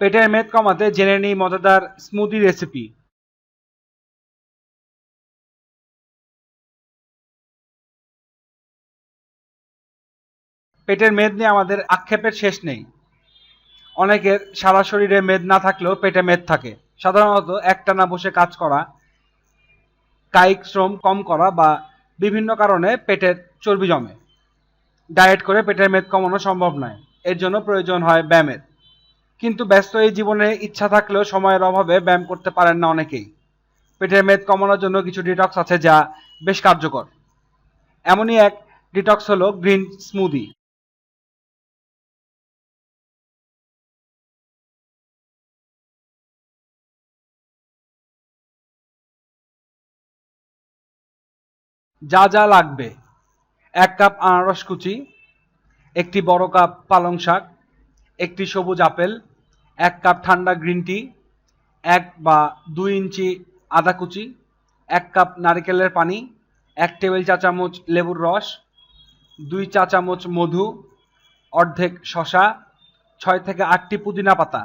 পেটের মেদ কমাতে জেনে নিই মজাদার স্মুদি রেসিপি পেটের মেদ নিয়ে আমাদের আক্ষেপের শেষ নেই। অনেকের সারা শরীরে মেদ না থাকলেও পেটে মেদ থাকে। সাধারণত একটানা বসে কাজ করা, কায়িক শ্রম কম করা বা বিভিন্ন কারণে পেটের চর্বি জমে। ডায়েট করে পেটের মেদ কমানো সম্ভব নয়। এর জন্য প্রয়োজন হয় ব্যায়ামের। কিন্তু ব্যস্ত এই জীবনে ইচ্ছা থাকলেও সময়ের অভাবে ব্যায়াম করতে পারেন না অনেকেই। পেটের মেদ কমানোর জন্য কিছু ডিটক্স আছে যা বেশ কার্যকর। এমনই এক ডিটক্স হলো গ্রিন স্মুদি যা যা লাগবে। এক কাপ আনারস কুচি, একটি বড় কাপ পালং শাক একটি সবুজ আপেল, এক কাপ ঠান্ডা গ্রিন টি, এক বা দুই ইঞ্চি আদা কুচি, এক কাপ নারকেলের পানি, এক টেবিল চা চামচ লেবুর রস, দুই চা চামচ মধু, অর্ধেক শশা ছয় থেকে আটটি পুদিনা পাতা।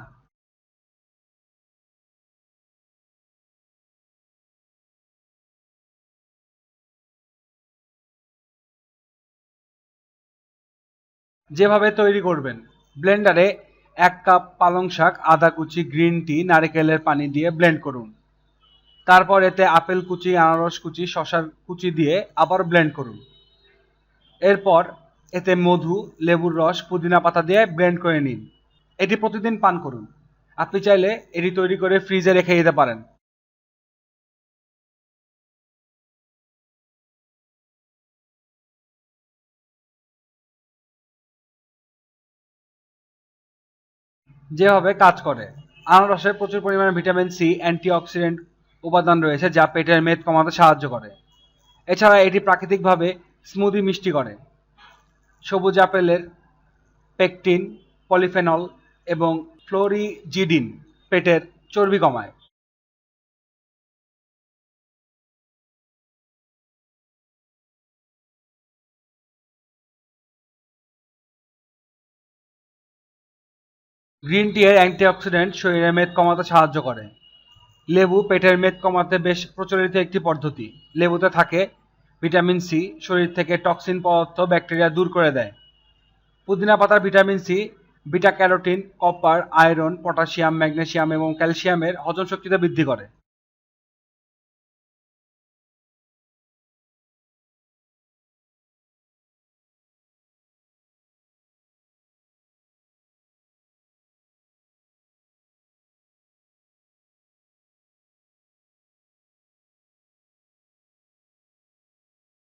যেভাবে তৈরি করবেন। ব্লেন্ডারে এক কাপ পালং শাক, আদা কুচি, গ্রিন টি, নারকেলের পানি দিয়ে ব্লেন্ড করুন। তারপর এতে আপেল কুচি, আনারস কুচি শশার কুচি দিয়ে আবার ব্লেন্ড করুন। এরপর এতে মধু, লেবুর রস, পুদিনা পাতা দিয়ে ব্লেন্ড করে নিন। এটি প্রতিদিন পান করুন। আপনি চাইলে এটি তৈরি করে ফ্রিজে রেখে দিতে পারেন। যেভাবে কাজ করে। আনারসে প্রচুর পরিমাণে ভিটামিন সি, অ্যান্টিঅক্সিডেন্ট উপাদান রয়েছে যা পেটের মেদ কমাতে সাহায্য করে। এছাড়া এটি প্রাকৃতিকভাবে স্মুদি মিষ্টি করে। সবুজ আপেলের পেকটিন, পলিফেনল এবং ফ্লোরিজিডিন পেটের চর্বি কমায়। গ্রিন টি এর অ্যান্টিঅক্সিডেন্ট শরীরে মেদ কমাতে সাহায্য করে। লেবু পেটের মেদ কমাতে বেশ প্রচলিত একটি পদ্ধতি। লেবুতে থাকে ভিটামিন সি, শরীর থেকে টক্সিন পদার্থ, ব্যাকটেরিয়া দূর করে দেয়। পুদিনা পাতার vitamin C, beta carotene, copper, iron, potassium, magnesium এবং ক্যালসিয়ামের হজম শক্তিতে বৃদ্ধি করে।